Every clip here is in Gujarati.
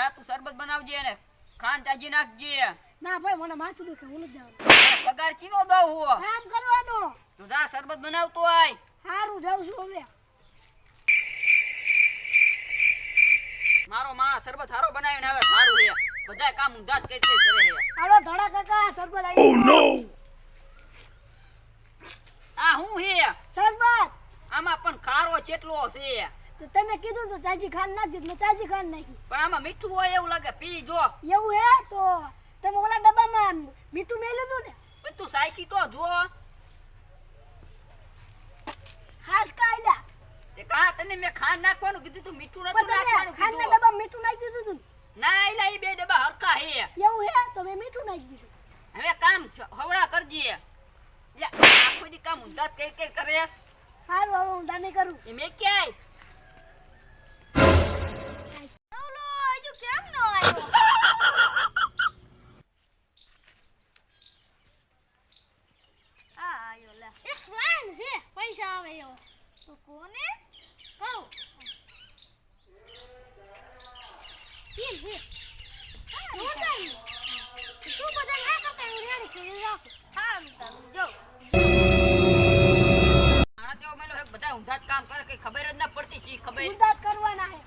જા તું શરબત બનાવજે ને ખાંડ તાજી નાખજે. ના ભાઈ મને માથું દુખે હું નથી જવાનું પગાર ચીનો દઉં હું. કામ કરવાનો. તું જા શરબત બનાવતો આય. સારું જાઉં છું હવે. મારો માણસ શરબત હારો બનાવીને હવે સારું છે બધાય કામ ઊંધા જ કરી કરી હાલો ધડા કાકા શરબત આવી આ હું હે? શરબત. આમાં પણ ખારો કેટલો છે. તો તમે કીધું તો ચાજી ખાંડ નાખી મેં ચાજી ખાંડ નાખી. પણ આમાં મીઠું હોય એવું લાગે પી જો. એવું હે? તો તમે ઓલા ડબ્બામાં મીઠું મેલ્યું હતું ને? પણ તું સાચી તો જો હાસ કાયલા તે કા તને મેં ખાંડ નાખવાનું કીધું તું મીઠું નતું નાખવાનું કીધું. ખાંડના ડબ્બા મીઠું નાખી દીધું તું ના? એલા એ બે ડબ્બા હરખા હે. એવું હે? તો મેં મીઠું નાખી દીધું. હવે કામ હવડા કરજે. આખો દી કામ ઊંધા કે કઈ કઈ કરે. સારું હવે ઊંધા નહીં કરું. એ મેં ક્યાંય ઓલો હજુ કેમ નો આવ્યો આ આયો લે એક પ્લાન છે પૈસા આવે એવો તો કોને કહું. તું બધા ના હું રેડી કરી રાખું આમ તમ જો માણસ મેલો છે બધા ઊંધા કામ કરે કઈ ખબર જ ના પડતી શી ખબર ઉદાત કરવાના હે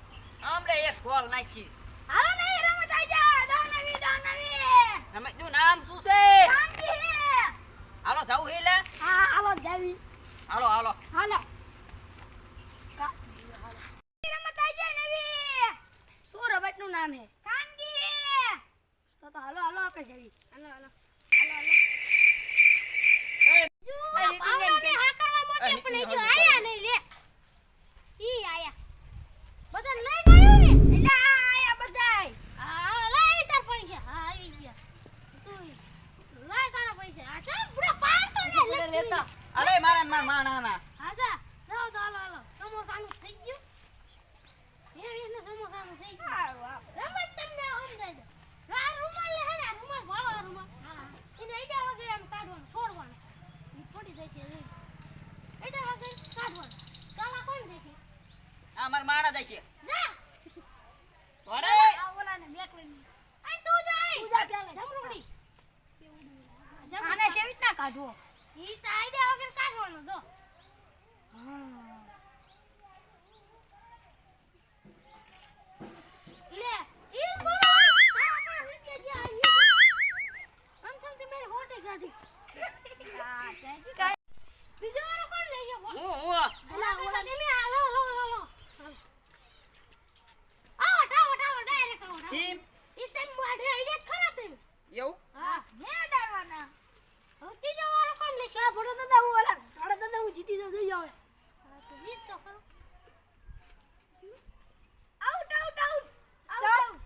આમડે એક ગોલ નાખી હાલો નહીં રમત આઈ જા દાવ નવી દાવ નવી નામ શું છે શાંતિ હે હાલો જાવું હે લે હા હાલો જાવી હાલો હાલો હાલો કા- રમત આઈ જા નવી શું રમતનું નામ હે? ખાનગી તો તો હાલો હાલો આપણે જાવી હાલો હાલો. હાલો હાલો. પાવલાને હા કરવા મોતે પણ હજુ આયા નહીં લે. ઈ આયા. બધા લઈ ગયો ને? એટલે આ આયા બધાય. હા લઈ તાર પૈસા. હા આવી ગયા. તું લાય તારા પૈસા. આ ચાલ બુડા પાડતો તો લે લેતા. અરે મારા મારા માણાના હા જા જાઓ તો હાલો હાલો સમોસાનું થઈ ગયું એ રીતનું સમોસાનું થઈ ગયું સારું આપ. રમત તમને સમજાય દે આ રૂમાલ લે હે ને આ રૂમાલ વાળો આ રૂમાલ એને એડા વગર આમ કાઢવાનું છોડવાનું ઈ ફોડી જાય છે લઈ એડા આ માણા વડે ઓલાને તું જાય. તું જા પહેલા. જમરૂડી આને કેવી રીતના કાઢવો? ઈ તો આઈડિયા વગર કાઢવાનું જો લે ઈ બોલો આ પણ નીચે જા આમ સમજી મેરી હોટે ગાડી બીજો વાળો કોણ લઈ ગયો બોલ હું હું અલા ઓલા તમે આવો લો લો લો આવો ટાવો ટાવો ડાયરેક્ટ આવો ટાવો. સીમ ઈ તને માઢે આઈડિયા ખરા તમે એવું હા હે ડરવાના હવે ત્રીજો વાળો કોણ લેશે આ ફોટો દાદા હું ઓલા થોડા દાદા હું જીતી જાઉં જોઈએ હવે હા, તો જીત તો ખરો આઉટ આઉટ આઉટ આઉટ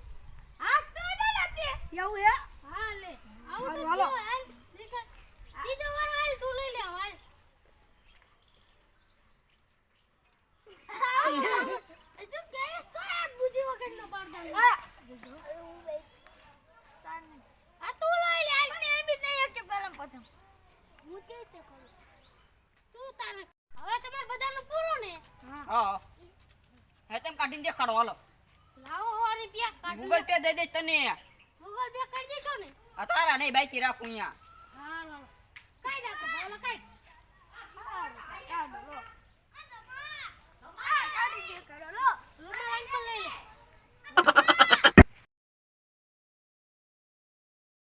હાથ તો ન લાગે એવું હે હા લે આવું તો હાલો, હાલો. થયો, હાલ નીકળ. ત્રીજો વાળો હાલ તું લઈ લે હાલ હજુ કે તો આ બુદ્ધિ વગરનો પાડદો છે. આ આ તું લઈ લે હાલ. પણ એમ બી નહીં કે પહેલા પ્રથમ હું કેવી રીતે કરું? તું તારે હવે તમારે બધાનું પૂરું ને હા. હે તેમ કાઢીને દેખાડો હાલો. લાવો હો રૂપિયા કાઢો ગૂગલ પે દઈ દે તને. ગૂગલ પે કરી દેશો ને? અતારા નહીં બાઈકી રાખું અહીંયા.